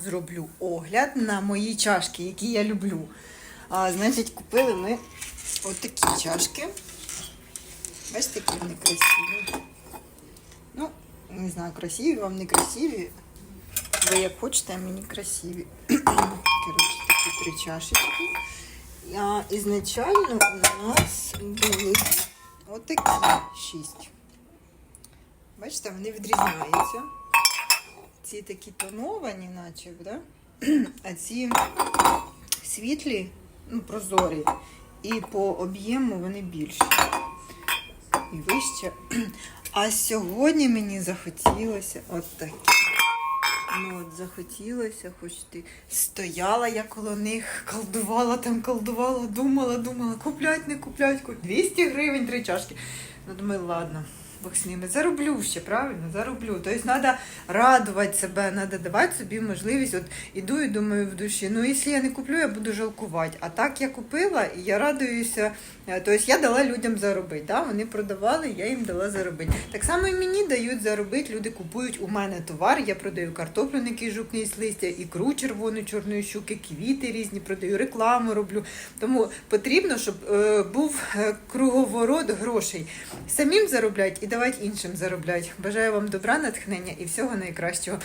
Зроблю огляд на мої чашки, які я люблю. А, значить, купили ми отакі чашки. Бачите, які вони красиві. Ну, не знаю, красиві вам не красиві. Ви як хочете, а мені красиві. Коротше, такі три чашечки. А, ізначально у нас були отакі шість. Бачите, вони відрізняються. Ці такі тоновані, наче, да? а ці світлі, ну, прозорі. І по об'єму вони більші. І вище. А сьогодні мені захотілося от такі. Ну от захотілося, хоч ти стояла я коло них, колдувала там, колдувала, думала, думала, куплять, не куплять, куплять. 200 гривень три чашки. Ну, думаю, ладно, Бог з ними. Зароблю ще, правильно? Зароблю. Тобто треба радувати себе, треба давати собі можливість. От іду і думаю в душі, ну якщо я не куплю, я буду жалкувати. А так я купила і я радуюся. Е, Тобто я дала людям заробити. Да? Вони продавали, я їм дала заробити. Так само і мені дають заробити. Люди купують у мене товар. Я продаю картоплю, на якій жук не листя, ікру червону, чорної щуки, квіти різні, продаю рекламу роблю. Тому потрібно, щоб е, був е, круговорот грошей. Самим заробляти і давати іншим заробляти. Бажаю вам добра, натхнення і всього найкращого.